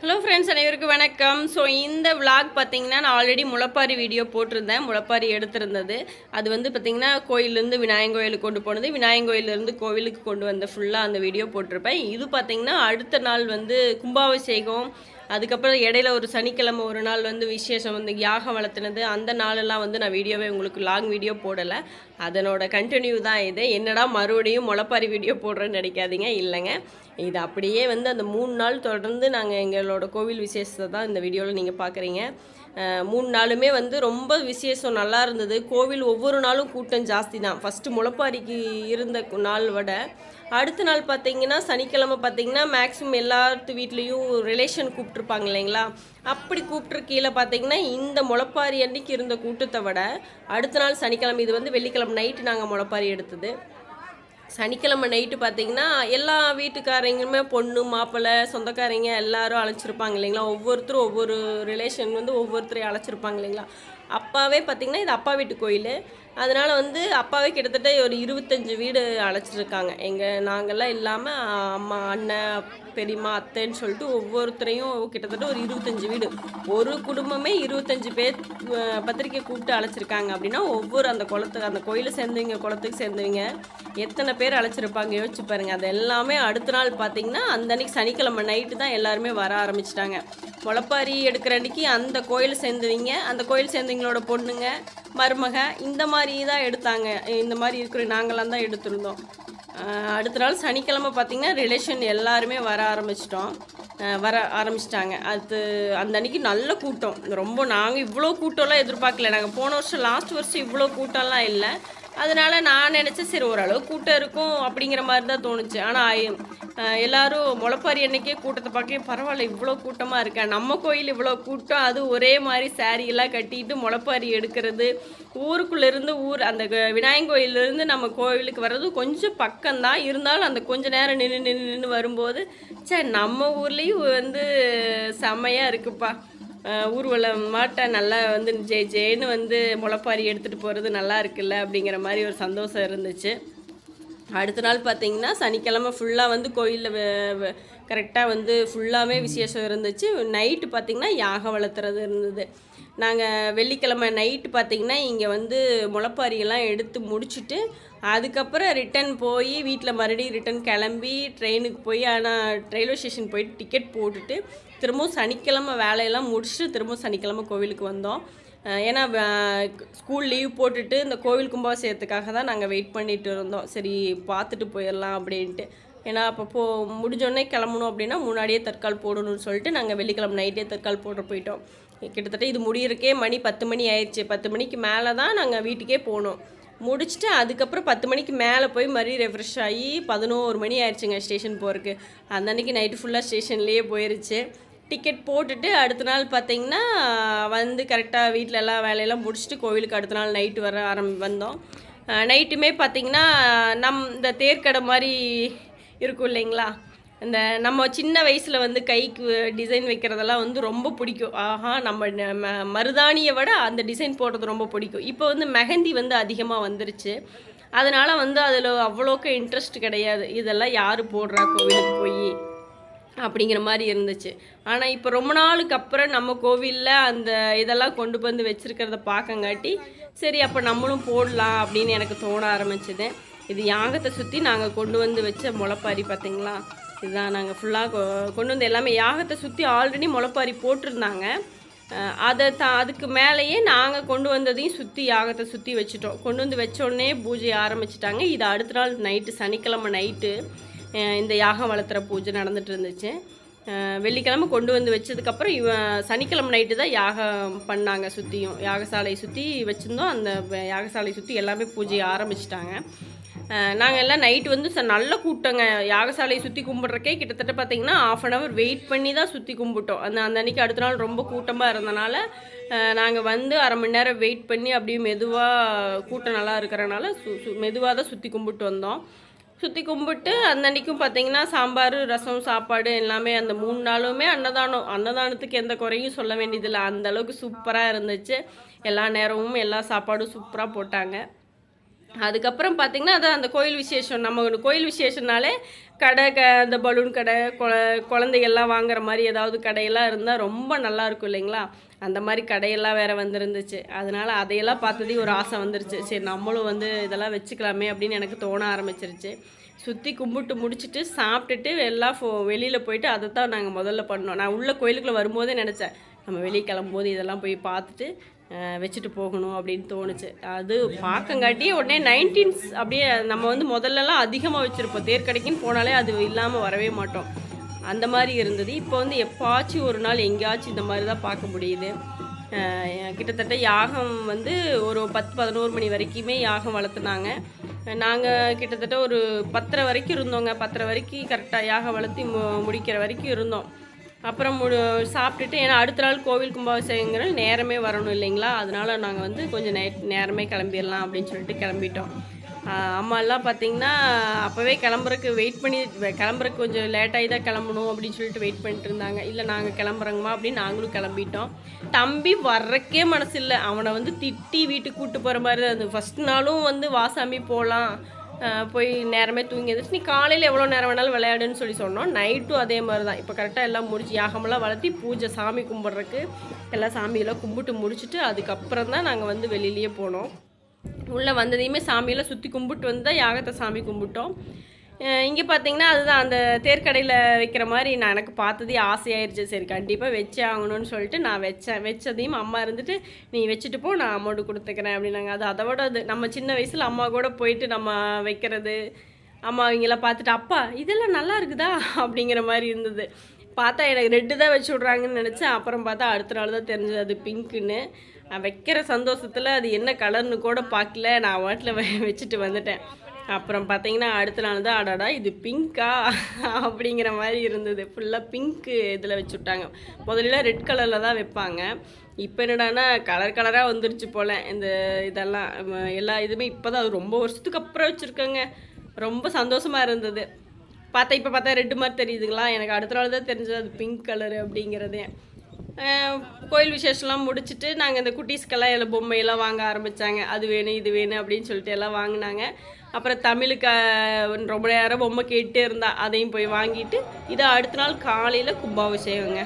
Hello friends அனைவருக்கும் வணக்கம். So இந்த விளாக் பார்த்தீங்கன்னா நான் ஆல்ரெடி முளப்பாரி வீடியோ போட்டிருந்தேன். முளைப்பாரி எடுத்திருந்தது. அது வந்து பார்த்திங்கன்னா கோயிலேருந்து விநாயகர் கோயிலுக்கு கொண்டு போனது. விநாயகர் கோயிலேருந்து கோவிலுக்கு கொண்டு வந்த ஃபுல்லாக அந்த வீடியோ போட்டிருப்பேன். இது பார்த்திங்கன்னா அடுத்த நாள் வந்து கும்பாபிஷேகம் அதுக்கப்புறம் இடையில ஒரு சனிக்கிழமை ஒரு நாள் வந்து விசேஷம் வந்து யாகம் வளர்த்துனது. அந்த நாளெல்லாம் வந்து நான் வீடியோவே உங்களுக்கு லாங் வீடியோ போடலை. அதனோட கண்டினியூ தான் இது. என்னடா மறுபடியும் முளப்பாரி வீடியோ போடுறேன்னு நினைக்காதீங்க. இல்லைங்க. இது அப்படியே வந்து அந்த மூணு நாள் தொடர்ந்து நாங்கள் எங்களோட கோவில் விசேஷத்தை தான் இந்த வீடியோவில் நீங்கள் பார்க்குறீங்க மூணு நாளுமே வந்து ரொம்ப விசேஷம் நல்லா இருந்தது. கோவில் ஒவ்வொரு நாளும் கூட்டம் ஜாஸ்தி தான். ஃபஸ்ட்டு முளைப்பாரிக்கு இருந்த கு- நாள் விட. அடுத்த நாள் பார்த்தீங்கன்னா சனிக்கிழமை பார்த்தீங்கன்னா மேக்ஸிமம் எல்லாத்து வீட்லேயும் ரிலேஷன் கூப்பிட்ருப்பாங்க இல்லைங்களா? அப்படி கூப்பிட்ரு கீழே பார்த்தீங்கன்னா இந்த முளப்பாரி அன்னைக்கு இருந்த கூட்டத்தை விட. அடுத்த நாள் சனிக்கிழமை இது வந்து வெள்ளிக்கிழமை நைட்டு நாங்கள் முளைப்பாரி எடுத்தது. சனிக்கிழமை நைட்டு பார்த்தீங்கன்னா எல்லா வீட்டுக்காரங்களுமே பொண்ணு மாப்பிள்ளை சொந்தக்காரங்க எல்லாரும் அழைச்சிருப்பாங்க இல்லைங்களா? ஒவ்வொருத்தரும் ஒவ்வொரு ரிலேஷன் வந்து ஒவ்வொருத்தரையும் அழைச்சிருப்பாங்க இல்லைங்களா? அப்பாவே பார்த்தீங்கன்னா இது அப்பா வீட்டு கோயில். அதனால் வந்து அப்பாவே கிட்டத்தட்ட ஒரு இருபத்தஞ்சி வீடு அழைச்சிருக்காங்க. எங்கள் நாங்கள்லாம் இல்லாமல் அம்மா அண்ணன் பெரியம்மா அத்தைன்னு சொல்லிட்டு ஒவ்வொருத்தரையும் கிட்டத்தட்ட ஒரு இருபத்தஞ்சு வீடு. ஒரு குடும்பமே இருபத்தஞ்சு பேர் பத்திரிக்கை கூப்பிட்டு அழைச்சிருக்காங்க அப்படின்னா ஒவ்வொரு அந்த குளத்துக்கு அந்த கோயிலை சேர்ந்தவங்க குளத்துக்கு சேர்ந்தவங்க எத்தனை பேர் அழைச்சிருப்பாங்க யோசிச்சு பாருங்கள் அது எல்லாமே அடுத்த நாள் பார்த்தீங்கன்னா அந்த அன்னைக்கு சனிக்கிழமை நைட்டு தான் எல்லாருமே வர ஆரம்பிச்சிட்டாங்க. முளப்பாரி எடுக்கிற அன்னைக்கு அந்த கோயில் சேர்ந்தவங்க அந்த கோயில் சேர்ந்தவங்களோட பொண்ணுங்க மருமக இந்த மாதிரி தான் எடுத்தாங்க. இந்த மாதிரி இருக்கிற நாங்களாம் தான் எடுத்திருந்தோம். அடுத்த நாள் சனிக்கிழமை பார்த்திங்கன்னா ரிலேஷன் எல்லாருமே வர ஆரம்பிச்சிட்டோம். வர ஆரம்பிச்சிட்டாங்க. அது அந்த அன்றைக்கி நல்ல கூட்டம். ரொம்ப நாங்கள் இவ்வளோ கூட்டம்லாம் எதிர்பார்க்கல. நாங்கள் போன வருஷம் லாஸ்ட் வருஷம் இவ்வளோ கூட்டம்லாம் இல்லை. அதனால நான் நினச்சேன் சரி ஓரளவு கூட்டம் இருக்கும் அப்படிங்கிற மாதிரி தான் தோணுச்சு. ஆனால் எல்லாரும் முளைப்பாரி அன்னைக்கே கூட்டத்தை பார்க்க பரவாயில்ல இவ்வளோ கூட்டமாக இருக்கேன் நம்ம கோயில் இவ்வளோ கூட்டம் அது ஒரே மாதிரி saree கட்டிட்டு முளைப்பாரி எடுக்கிறது. ஊருக்குள்ளேருந்து ஊர் அந்த க- விநாயகர் கோயிலேருந்து நம்ம கோயிலுக்கு வர்றது கொஞ்சம் பக்கம்தான் இருந்தாலும் அந்த கொஞ்சம் நேரம் நின்று நின்று நின்று வரும்போது சே நம்ம ஊர்லேயும் வந்து செம்மையாக இருக்குப்பா. ஊர்வலம் மாட்டை நல்லா வந்து ஜெய் ஜெயின்னு வந்து முளைப்பாரி எடுத்துகிட்டு போகிறது நல்லா இருக்குல்ல அப்படிங்கிற மாதிரி ஒரு சந்தோஷம் இருந்துச்சு. அடுத்த நாள் பார்த்தீங்கன்னா சனிக்கிழமை ஃபுல்லாக வந்து கோயிலில் கரெக்டாக வந்து ஃபுல்லாகவே விசேஷம் இருந்துச்சு. நைட்டு பார்த்தீங்கன்னா யாகம் வளர்த்துறது இருந்தது. நாங்கள் வெள்ளிக்கிழமை நைட்டு பார்த்தீங்கன்னா இங்கே வந்து முளப்பாரியெல்லாம் எடுத்து முடிச்சுட்டு அதுக்கப்புறம் ரிட்டன் போய் வீட்டில் மறுபடியும் ரிட்டன் கிளம்பி ட்ரெயினுக்கு போய் ஆனால் ரயில்வே ஸ்டேஷன் போயிட்டு டிக்கெட் போட்டுட்டு திரும்பவும் சனிக்கிழமை வேலையெல்லாம் முடிச்சுட்டு திரும்பவும் சனிக்கிழமை கோவிலுக்கு வந்தோம். ஏன்னா ஸ்கூல் லீவ் போட்டுட்டு இந்த கோவில் கும்பாபிஷேகத்துக்காக தான் நாங்கள் வெயிட் பண்ணிட்டு இருந்தோம். சரி பார்த்துட்டு போயிடலாம் அப்படின்ட்டு. ஏன்னா அப்போ போ முடிஞ்சோடனே கிளம்பணும் அப்படின்னா முன்னாடியே தற்கால் போடணும்னு சொல்லிட்டு நாங்கள் வெள்ளிக்கிழமை நைட்டே தற்கால் போட்டு போயிட்டோம். கிட்டத்தட்ட இது முடியிறக்கே மணி பத்து மணி ஆயிடுச்சு. பத்து மணிக்கு மேலே தான் நாங்கள் வீட்டுக்கே போனோம். முடிச்சுட்டு அதுக்கப்புறம் பத்து மணிக்கு மேலே போய் மறுபடியும் ரெஃப்ரெஷ் ஆகி பதினோரு மணி ஆயிடுச்சுங்க ஸ்டேஷன் போகிறதுக்கு அந்த அன்றைக்கி நைட்டு ஃபுல்லாக ஸ்டேஷன்லேயே போயிருச்சு. டிக்கெட் போட்டுட்டு அடுத்த நாள் பார்த்தீங்கன்னா வந்து கரெக்டாக வீட்டில் எல்லாம் வேலையெல்லாம் முடிச்சுட்டு கோவிலுக்கு அடுத்த நாள் நைட்டு வர ஆரம்பி வந்தோம். நைட்டுமே பார்த்திங்கன்னா நம் இந்த தேர்க்கடை மாதிரி இருக்கும் இல்லைங்களா? இந்த நம்ம சின்ன வயசில் வந்து கைக்கு டிசைன் வைக்கிறதெல்லாம் வந்து ரொம்ப பிடிக்கும். ஆஹா நம்ம ம- மருதாணியை விட அந்த டிசைன் போடுறது ரொம்ப பிடிக்கும். இப்போ வந்து மெஹந்தி வந்து அதிகமாக வந்துருச்சு. அதனால் வந்து அதில் அவ்வளோக்கு இன்ட்ரெஸ்ட் கிடையாது. இதெல்லாம் யார் போடுறா கோவிலுக்கு போய் அப்படிங்கிற மாதிரி இருந்துச்சு. ஆனால் இப்போ ரொம்ப நாளுக்கு அப்புறம் நம்ம கோவிலில் அந்த இதெல்லாம் கொண்டு வந்து வச்சுருக்கிறத பார்க்கங்காட்டி சரி அப்போ நம்மளும் போடலாம் அப்படின்னு எனக்கு தோண ஆரம்பிச்சது. இது யாகத்தை சுற்றி நாங்கள் கொண்டு வந்து வச்ச முளைப்பாரி பார்த்தீங்களா இதுதான் நாங்கள் ஃபுல்லாக கொண்டு வந்து எல்லாமே யாகத்தை சுற்றி ஆல்ரெடி முளைப்பாரி போட்டிருந்தாங்க. அதை தா அதுக்கு மேலேயே நாங்கள் கொண்டு வந்ததையும் சுற்றி யாகத்தை சுற்றி வச்சுட்டோம். கொண்டு வந்து வச்ச உடனே பூஜை ஆரம்பிச்சிட்டாங்க. இது அடுத்த நாள் நைட்டு சனிக்கிழமை நைட்டு இந்த யாகம் வளர்த்துற பூஜை நடந்துட்டு இருந்துச்சு. வெள்ளிக்கிழமை கொண்டு வந்து வச்சதுக்கப்புறம் இவன் சனிக்கிழமை நைட்டு தான் யாகம் பண்ணாங்க சுற்றியும் யாகசாலையை சுற்றி வச்சுருந்தோம். அந்த யாகசாலையை சுற்றி எல்லாமே பூஜையை ஆரம்பிச்சிட்டாங்க. நாங்கள் எல்லாம் நைட்டு வந்து ச நல்ல கூட்டங்க. யாகசாலையை சுற்றி கும்பிட்றக்கே கிட்டத்தட்ட பார்த்தீங்கன்னா ஆஃப் அன் ஹவர் வெயிட் பண்ணி தான் சுற்றி கும்பிட்டோம். அந்த அந்த அன்னைக்கு அடுத்த நாள் ரொம்ப கூட்டமாக இருந்தனால நாங்கள் வந்து அரை மணி நேரம் வெயிட் பண்ணி அப்படியே மெதுவாக கூட்டம் நல்லா இருக்கிறனால சு சு மெதுவாக தான் சுற்றி கும்பிட்டு வந்தோம். சுற்றி கும்பிட்டு அந்த அன்னைக்கும் பார்த்தீங்கன்னா சாம்பார் ரசம் சாப்பாடு எல்லாமே அந்த மூணு நாளுமே அன்னதானம். அன்னதானத்துக்கு எந்த குறையும் சொல்ல வேண்டியதில்லை. அந்த அளவுக்கு சூப்பராக இருந்துச்சு. எல்லா நேரமும் எல்லா சாப்பாடும் சூப்பராக போட்டாங்க. அதுக்கப்புறம் பார்த்திங்கன்னா அதான் அந்த கோயில் விசேஷம். நம்ம கோயில் விசேஷம்னாலே கடை க அந்த பலூன் கடை கொ குழந்தைகள்லாம் வாங்குற மாதிரி ஏதாவது கடையெல்லாம் இருந்தால் ரொம்ப நல்லாயிருக்கும் இல்லைங்களா? அந்த மாதிரி கடையெல்லாம் வேற வந்துருந்துச்சு. அதனால அதையெல்லாம் பார்த்ததே ஒரு ஆசை வந்துருச்சு. சரி நம்மளும் வந்து இதெல்லாம் வச்சுக்கலாமே அப்படின்னு எனக்கு தோண ஆரம்பிச்சிருச்சு. சுற்றி கும்பிட்டு முடிச்சுட்டு சாப்பிட்டுட்டு எல்லாம் ஃபோ வெளியில் போயிட்டு அதை தான் நாங்கள் முதல்ல பண்ணோம். நான் உள்ள கோயிலுக்குள்ளே வரும்போதே நினச்சேன். நம்ம வெளியே கிளம்பும்போது இதெல்லாம் போய் பார்த்துட்டு வச்சுட்டு போகணும் அப்படின்னு தோணுச்சு. அது பார்க்கங்காட்டி உடனே நைன்டீன்ஸ் அப்படியே நம்ம வந்து முதல்லலாம் அதிகமாக வச்சுருப்போம். தேர்க்கடைக்குன்னு போனாலே அது இல்லாமல் வரவே மாட்டோம். அந்த மாதிரி இருந்தது. இப்போ வந்து எப்பாச்சும் ஒரு நாள் எங்கேயாச்சும் இந்த மாதிரி தான் பார்க்க முடியுது. கிட்டத்தட்ட யாகம் வந்து ஒரு பத்து பதினோரு மணி வரைக்குமே யாகம் வளர்த்துனாங்க. நாங்கள் கிட்டத்தட்ட ஒரு பத்தரை வரைக்கும் இருந்தோங்க. பத்தரை வரைக்கும் கரெக்டாக யாகம் வளர்த்தி மு முடிக்கிற வரைக்கும் இருந்தோம். அப்புறம் சாப்பிட்டுட்டு ஏன்னா அடுத்த நாள் கோவில் கும்பாபிஷேகங்கிற நேரமே வரணும் இல்லைங்களா? அதனால் நாங்கள் வந்து கொஞ்சம் நே நேரமே கிளம்பிடலாம் அப்படின்னு சொல்லிட்டு கிளம்பிட்டோம். அம்மாலாம் பார்த்தீங்கன்னா அப்போவே கிளம்புறக்கு வெயிட் பண்ணி கிளம்புறக்கு கொஞ்சம் லேட்டாகி தான் கிளம்பணும் அப்படின்னு சொல்லிட்டு வெயிட் பண்ணிட்டு இருந்தாங்க. இல்லை நாங்கள் கிளம்புறோங்கம்மா அப்படின்னு நாங்களும் கிளம்பிட்டோம். தம்பி வர்றக்கே மனசு இல்லை. அவனை வந்து திட்டி வீட்டுக்கு கூப்பிட்டு போகிற மாதிரி தான் இருந்தது. ஃபஸ்ட் நாளும் வந்து வாசாமி போகலாம் போய் நேரமே தூங்கி எழுந்துச்சு நீ காலையில் எவ்வளோ நேரம் வேணாலும் விளையாடுன்னு சொல்லி சொன்னோம். நைட்டும் அதே மாதிரி தான். இப்போ கரெக்டாக எல்லாம் முடிச்சு யாகமெல்லாம் வளர்த்தி பூஜை சாமி கும்பிட்றக்கு எல்லாம் சாமியெல்லாம் கும்பிட்டு முடிச்சுட்டு அதுக்கப்புறம் தான் நாங்கள் வந்து வெளியிலேயே போனோம். உள்ளே வந்ததையுமே சாமியெல்லாம் சுற்றி கும்பிட்டு வந்து யாகத்தை சாமி கும்பிட்டோம். இங்கே பார்த்தீங்கன்னா அதுதான் அந்த தேர்க்கடையில் வைக்கிற மாதிரி நான் எனக்கு பார்த்ததே ஆசையாயிருச்சு. சரி கண்டிப்பாக வச்சே ஆகணும்னு சொல்லிட்டு நான் வச்சேன் வச்சதையும் அம்மா இருந்துட்டு நீ வச்சுட்டு போ நான் அமௌண்ட் கொடுத்துக்கிறேன் அப்படின்னாங்க. அது அதை விட அது நம்ம சின்ன வயசில் அம்மா கூட போயிட்டு நம்ம வைக்கிறது அம்மா அவங்களாம் பார்த்துட்டு அப்பா இதெல்லாம் நல்லா இருக்குதா? அப்படிங்கிற மாதிரி இருந்தது. பார்த்தா எனக்கு ரெட்டு தான் வச்சு விட்றாங்கன்னு நினச்சேன். அப்புறம் பார்த்தா அடுத்த நாள் தான் தெரிஞ்சது அது பிங்க்குன்னு. வைக்கிற சந்தோஷத்தில் அது என்ன கலர்னு கூட பார்க்கல. நான் வாட்டில் வச்சுட்டு வந்துட்டேன். அப்புறம் பார்த்தீங்கன்னா அடுத்த நாள் தான் அடாடா இது பிங்க்கா அப்படிங்கிற மாதிரி இருந்தது. ஃபுல்லாக பிங்க்கு இதில் வச்சு விட்டாங்க முதல்ல ரெட் கலரில் தான் வைப்பாங்க. இப்போ என்னடான்னா கலர் கலராக வந்துருச்சு போல். இந்த இதெல்லாம் எல்லா இதுவுமே இப்போ தான் ரொம்ப வருஷத்துக்கு அப்புறம் வச்சுருக்கோங்க. ரொம்ப சந்தோஷமாக இருந்தது. பார்த்தா இப்போ பார்த்தா ரெட்டு மாதிரி தெரியுதுங்களா? எனக்கு அடுத்த நாள் தான் தெரிஞ்சது அது பிங்க் கலரு அப்படிங்கிறதே. கோயில் விசேஷம்லாம் முடிச்சுட்டு நாங்கள் இந்த குட்டீஸ்க்கெல்லாம் எல்லாம் பொம்மையெல்லாம் வாங்க ஆரம்பித்தாங்க அது வேணும் இது வேணும் அப்படின்னு சொல்லிட்டு எல்லாம் வாங்கினாங்க. அப்புறம் தமிழுக்கு ரொம்ப நேரம் பொம்மை கேட்டே இருந்தா அதையும் போய் வாங்கிட்டு இதை அடுத்த நாள் காலையில் கும்பாபிஷேகங்க.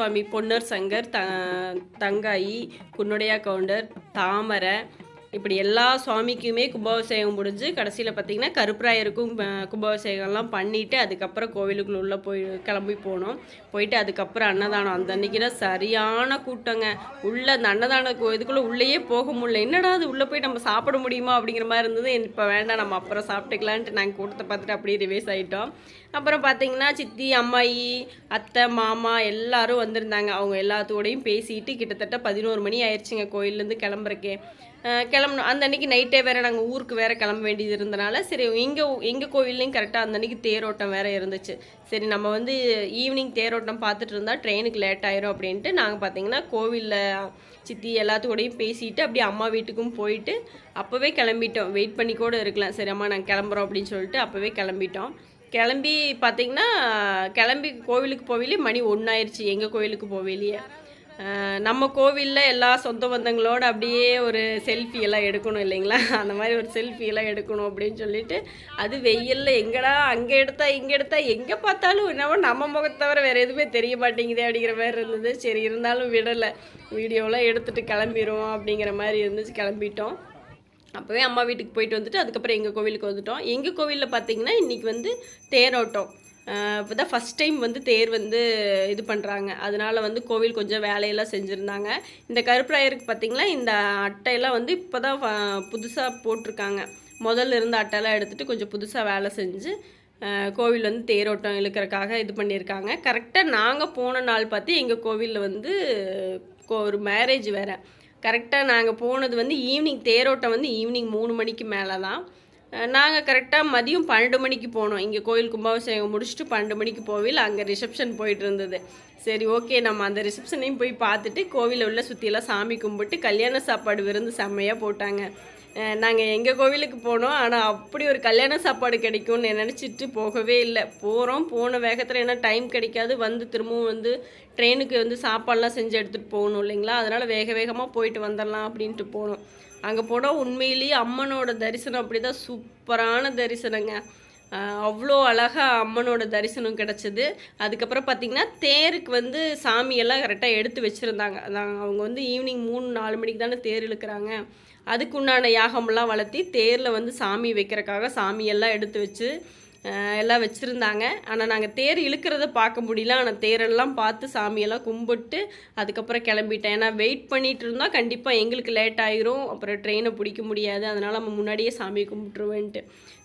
சுவாமி பொன்னர் சங்கர் த தங்காயி குன்னுடையா கவுண்டர் தாமரை இப்படி எல்லா சுவாமிக்குமே கும்பாபிஷேகம் முடிஞ்சு கடைசியில் பார்த்திங்கன்னா கருப்பராயருக்கும் கும்பாபிஷேகம்லாம் பண்ணிவிட்டு அதுக்கப்புறம் கோவிலுக்குள்ள உள்ளே போய் கிளம்பி போனோம். போயிட்டு அதுக்கப்புறம் அன்னதானம். அந்த அன்னைக்குனா சரியான கூட்டங்க. உள்ளே அந்த அன்னதான கோ- இதுக்குள்ளே உள்ளேயே போக முடியல. என்னடா அது உள்ளே போய் நம்ம சாப்பிட முடியுமா அப்படிங்கிற மாதிரி இருந்தது. இப்போ வேண்டாம் நம்ம அப்புறம் சாப்பிட்டுக்கலான்ட்டு நாங்கள் கூட்டத்தை பார்த்துட்டு அப்படியே ரிவேஸ் ஆகிட்டோம் அப்புறம் பார்த்தீங்கன்னா சித்தி அம்மாயி அத்தை மாமா எல்லாரும் வந்திருந்தாங்க. அவங்க எல்லாத்தோடையும் பேசிட்டு கிட்டத்தட்ட பதினோரு மணி ஆயிடுச்சுங்க கோயிலேருந்து கிளம்புறக்கே. கிளம்பணும். அந்த அன்னைக்கு நைட்டே வேறு நாங்கள் ஊருக்கு வேறு கிளம்ப வேண்டியது இருந்தனால சரி எங்கள் எங்கள் கோவில்லையும் கரெக்டாக அந்த அன்னைக்கு தேரோட்டம் வேறு இருந்துச்சு. சரி நம்ம வந்து ஈவினிங் தேரோட்டம் பார்த்துட்டு இருந்தால் ட்ரெயினுக்கு லேட் ஆயிரும் அப்படின்ட்டு நாங்கள் பார்த்தீங்கன்னா கோவிலில் சித்தி எல்லாத்துக்கூடையும் பேசிட்டு அப்படியே அம்மா வீட்டுக்கும் போயிட்டு அப்போவே கிளம்பிட்டோம். வெயிட் பண்ணி கூட இருக்கலாம். சரி அம்மா நாங்கள் கிளம்புறோம் அப்படின்னு சொல்லிட்டு அப்போவே கிளம்பிட்டோம். கிளம்பி பார்த்தீங்கன்னா கிளம்பி கோவிலுக்கு போவிலே மணி ஒன்றாயிருச்சு எங்கள் கோவிலுக்கு போவிலையே நம்ம கோவிலில் எல்லா சொந்த பந்தங்களோட அப்படியே ஒரு செல்ஃபி எல்லாம் எடுக்கணும் இல்லைங்களா? அந்த மாதிரி ஒரு செல்ஃபி எல்லாம் எடுக்கணும் அப்படின்னு சொல்லிட்டு அது வெயிலில் எங்கடா அங்கே எடுத்தா இங்கே எடுத்தா எங்கே பார்த்தாலும் என்னவோ நம்ம முகத்தை தவிர வேறு எதுவுமே தெரிய மாட்டேங்குதே அப்படிங்கிற மாதிரி இருந்தது. சரி இருந்தாலும் விடலை. வீடியோலாம் எடுத்துகிட்டு கிளம்பிடுவோம் அப்படிங்கிற மாதிரி இருந்துச்சு. கிளம்பிட்டோம். அப்போவே அம்மா வீட்டுக்கு போயிட்டு வந்துட்டு அதுக்கப்புறம் எங்கள் கோவிலுக்கு வந்துட்டோம். எங்கள் கோவிலில் பார்த்தீங்கன்னா இன்றைக்கி வந்து தேரோட்டம். இப்போ தான் ஃபஸ்ட் டைம் வந்து தேர் வந்து இது பண்ணுறாங்க அதனால் வந்து கோவில் கொஞ்சம் வேலையெல்லாம் செஞ்சுருந்தாங்க. இந்த கருப்பராயருக்கு பார்த்திங்களா இந்த அட்டையெல்லாம் வந்து இப்போ தான் புதுசாக போட்டிருக்காங்க. முதல்ல இருந்த அட்டையெல்லாம் எடுத்துகிட்டு கொஞ்சம் புதுசாக வேலை செஞ்சு கோவில் வந்து தேரோட்டம் இழுக்கிறக்காக இது பண்ணியிருக்காங்க. கரெக்டாக நாங்கள் போன நாள் பார்த்து எங்கள் கோவிலில் வந்து கோ- ஒரு மேரேஜ் வேறு. கரெக்டாக நாங்கள் போனது வந்து ஈவினிங் தேரோட்டம் வந்து ஈவினிங் மூணு மணிக்கு மேலே தான் நாங்கள் கரெக்டாக மதியம் பன்னெண்டு மணிக்கு போனோம். இங்கே கோயில் கும்பாபிஷேகம் முடிச்சுட்டு பன்னெண்டு மணிக்கு போவில் அங்கே ரிசப்ஷன் போயிட்டு இருந்தது. சரி ஓகே நம்ம அந்த ரிசப்ஷனையும் போய் பார்த்துட்டு கோவிலில் உள்ள சுற்றியெல்லாம் சாமி கும்பிட்டு கல்யாண சாப்பாடு விருந்து செம்மையாக போட்டாங்க. நாங்கள் எங்கள் கோவிலுக்கு போனோம். ஆனால் அப்படி ஒரு கல்யாண சாப்பாடு கிடைக்கும்னு நினச்சிட்டு போகவே இல்லை. போகிறோம் போன வேகத்தில் ஏன்னா டைம் கிடைக்காது. வந்து திரும்பவும் வந்து ட்ரெயினுக்கு வந்து சாப்பாடெலாம் செஞ்சு எடுத்துகிட்டு போகணும் இல்லைங்களா? அதனால் வேக வேகமாக போயிட்டு வந்துடலாம் அப்படின்ட்டு போனோம். அங்கே போனால் உண்மையிலேயே அம்மனோட தரிசனம் அப்படி தான் சூப்பரான தரிசனங்க. அவ்வளோ அழகாக அம்மனோட தரிசனம் கிடச்சிது. அதுக்கப்புறம் பார்த்திங்கன்னா தேருக்கு வந்து சாமியெல்லாம் கரெக்டாக எடுத்து வச்சுருந்தாங்க. அவங்க வந்து ஈவினிங் மூணு நாலு மணிக்கு தானே தேர் இழுக்கிறாங்க. அதுக்குண்டான யாகமெல்லாம் வளர்த்தி தேரில் வந்து சாமி வைக்கிறக்காக சாமியெல்லாம் எடுத்து வச்சு எல்லாம் வச்சுருந்தாங்க. ஆனால் நாங்கள் தேர் இழுக்கிறத பார்க்க முடியல. ஆனால் தேரெல்லாம் பார்த்து சாமியெல்லாம் கும்பிட்டு அதுக்கப்புறம் கிளம்பிட்டேன். ஏன்னா வெயிட் பண்ணிகிட்டு இருந்தால் கண்டிப்பாக எங்களுக்கு லேட் ஆயிரும். அப்புறம் ட்ரெயினை பிடிக்க முடியாது. அதனால் நம்ம முன்னாடியே சாமியை கும்பிட்டுருவேன்ட்டு.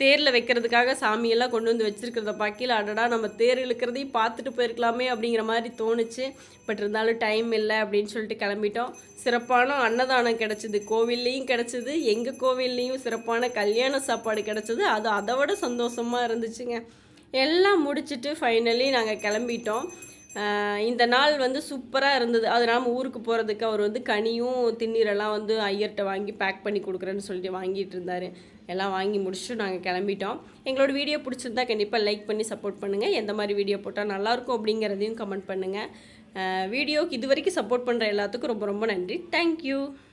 தேரில் வைக்கிறதுக்காக சாமியெல்லாம் கொண்டு வந்து வச்சுருக்கிறத பார்க்கல அடடா நம்ம தேர் இழுக்கிறதையும் பார்த்துட்டு போயிருக்கலாமே அப்படிங்கிற மாதிரி தோணுச்சு. பட் இருந்தாலும் டைம் இல்லை அப்படின்னு சொல்லிட்டு கிளம்பிட்டோம். சிறப்பான அன்னதானம் கிடச்சிது. கோவில்லையும் கிடச்சிது. எங்கள் கோவில்லையும் சிறப்பான கல்யாண சாப்பாடு கிடச்சிது. அது அதை விட சந்தோஷமாக இருந்துச்சுங்க. எல்லாம் முடிச்சுட்டு ஃபைனலி நாங்கள் கிளம்பிட்டோம். இந்த நாள் வந்து சூப்பராக இருந்தது. அது நம்ம ஊருக்கு போகிறதுக்கு அவர் வந்து கனியும் திண்ணீரெல்லாம் வந்து ஐயர்கிட்ட வாங்கி பேக் பண்ணி கொடுக்குறேன்னு சொல்லிட்டு வாங்கிட்டு இருந்தார். எல்லாம் வாங்கி முடிச்சுட்டு நாங்கள் கிளம்பிட்டோம். எங்களோட வீடியோ பிடிச்சிருந்தா கண்டிப்பாக லைக் பண்ணி சப்போர்ட் பண்ணுங்கள் எந்த மாதிரி வீடியோ போட்டால் நல்லாயிருக்கும் அப்படிங்கிறதையும் கமெண்ட் பண்ணுங்கள் வீடியோக்கு இது வரைக்கும் சப்போர்ட் பண்ணுற எல்லாத்துக்கும் ரொம்ப ரொம்ப நன்றி. தேங்க்யூ